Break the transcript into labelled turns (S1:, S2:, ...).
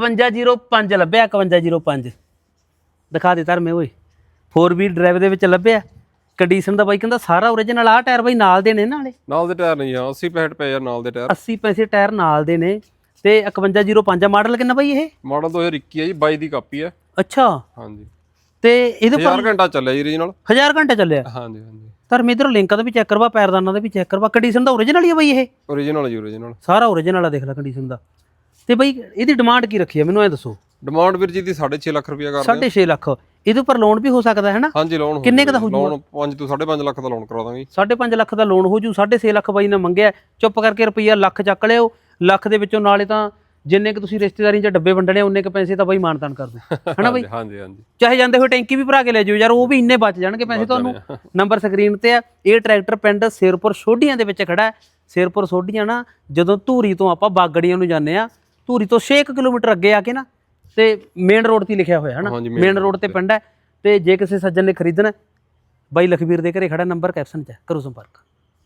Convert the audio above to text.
S1: 5105 ਲੱਭਿਆ 5105 ਦਿਖਾ ਦੇ ਧਰਮੇ ਓਏ। 4 ਵੀਲ ਡਰਾਈਵ ਦੇ ਵਿੱਚ ਲੱਭਿਆ। ਕੰਡੀਸ਼ਨ ਦਾ ਬਾਈ ਕਹਿੰਦਾ ਸਾਰਾ ਓਰੀਜਨਲ ਆ ਟਾਇਰ ਬਾਈ ਨਾਲ ਦੇ ਨੇ ਨਾਲੇ।
S2: ਨਾਲ ਦੇ ਟਾਇਰ ਨਹੀਂ ਆ 80 65 ਪਏ ਆ ਨਾਲ ਦੇ ਟਾਇਰ
S1: 80 ਪੈਸੇ ਟਾਇਰ ਨਾਲ ਦੇ ਨੇ। ਤੇ 5105 ਮਾਡਲ ਕਿੰਨਾ ਬਾਈ ਇਹ?
S2: ਮਾਡਲ 2021 ਹੈ ਜੀ 22 ਦੀ ਕਾਪੀ ਹੈ
S1: ਅੱਛਾ।
S2: ਹਾਂਜੀ।
S1: ਤੇ ਇਹਦੇ ਪਰ
S2: 1000 ਘੰਟਾ ਚੱਲਿਆ ਜੀ ਰੀਜਨਲ
S1: 1000 ਘੰਟੇ ਚੱਲਿਆ।
S2: ਹਾਂਜੀ ਹਾਂਜੀ।
S1: ਧਰਮੇ ਇਧਰੋਂ ਲਿੰਕਾਂ ਦਾ ਵੀ ਚੈੱਕ ਕਰਵਾ ਪੈਰਦਾਨਾਂ ਦਾ ਵੀ ਚੈੱਕ ਕਰਵਾ। ਕੰਡੀਸ਼ਨ ਦਾ ਓਰੀਜਨਲ ਹੀ ਆ ਬਾਈ ਇਹ।
S2: ਓਰੀਜਨਲ ਜੀ ਓਰੀਜਨਲ
S1: ਸਾਰਾ ਓਰੀਜਨਲ ਆ ਦੇਖ ਲੈ ਕੰਡੀਸ਼ਨ ਦਾ। ਤੇ ਬਾਈ ਇਹਦੀ ਡਿਮਾਂਡ ਕੀ ਰੱਖੀ ਆ? ਮੈਨੂੰ ਐ ਦੱਸੋ।
S2: ਡਿਮਾਂਡ ਵੀਰ ਜੀ ਦੀ 6.5 ਲੱਖ ਰੁਪਇਆ ਕਰਦੇ
S1: 6.5 ਲੱਖ। ਇਹਦੇ ਉੱਪਰ ਲੋਨ ਵੀ ਹੋ ਸਕਦਾ ਹੈ ਨਾ?
S2: ਹਾਂਜੀ ਲੋਨ
S1: ਕਿੰਨੇ ਕੁ ਦਾ ਹੋ
S2: ਲੋਨ 5 ਤੋਂ 5.5 ਲੱਖ ਦਾ ਲੋਨ ਕਰਾ ਦਾਂਗੇ।
S1: 5.5 ਲੱਖ ਦਾ ਲੋਨ ਹੋ ਜੂ 6.5 ਲੱਖ ਬਾਈ ਨੇ ਮੰਗਿਆ। ਚੁੱਪ ਕਰਕੇ ਰੁਪਈਆ ਲੱਖ ਚੱਕ ਲਿਓ। ਲੱਖ ਦੇ ਵਿੱਚੋਂ ਨਾਲੇ ਤਾਂ ਜਿੰਨੇ ਕੁ ਤੁਸੀਂ ਰਿਸ਼ਤੇਦਾਰੀ 'ਚ ਡੱਬੇ ਵੰਡਣੇ ਉਹਨੇ ਕੁ ਪੈਸੇ ਤਾਂ ਬਾਈ ਮਾਨਤਾਨ ਕਰ ਦੋ ਹਨਾ ਬਾਈ?
S2: ਹਾਂਜੀ ਹਾਂਜੀ।
S1: ਚਾਹੇ ਜਾਂਦੇ ਹੋਏ ਟੈਂਕੀ ਵੀ ਭਰਾ ਕੇ ਲੈ ਜਿਓ ਯਾਰ ਉਹ ਵੀ ਇੰਨੇ ਬਚ ਜਾਣਗੇ ਪੈਸੇ ਤੁਹਾਨੂੰ। ਨੰਬਰ ਸਕਰੀਨ ਤੇ ਆ। ਇਹ ਟਰੈਕਟਰ ਪਿੰਡ ਸਿਰਪੁਰ ਸੋਢੀਆਂ ਦੇ ਵਿੱਚ ਖੜਾ ਹੈ। ਸਿਰਪੁਰ ਸੋਢੀਆਂ ਨਾ ਜਦੋਂ ਧੂਰੀ ਤੋਂ ਆਪਾਂ ਬਾਗੜੀਆਂ ਨੂੰ ਜਾਂਦੇ ਆ ਧੂਰੀ ਤੋਂ 6 ਕਿਲੋਮੀਟਰ ਅੱਗੇ ਆ ਕੇ ਨਾ ਤੇ ਮੇਨ ਰੋਡ ਤੇ ਲਿਖਿਆ ਹੋਇਆ ਹੈ ਨਾ ਮੇਨ ਰੋਡ ਤੇ ਪਿੰਡ ਹੈ ਤੇ ਜੇ ਕਿਸੇ ਸੱਜਣ ਨੇ ਖਰੀਦਣਾ ਬਾਈ ਲਖਵੀਰ ਦੇ ਘਰੇ ਖੜਾ ਨੰਬਰ ਕੈਪਸ਼ਨ 'ਚ ਹੈ ਕਰੋ ਸੰਪਰਕ।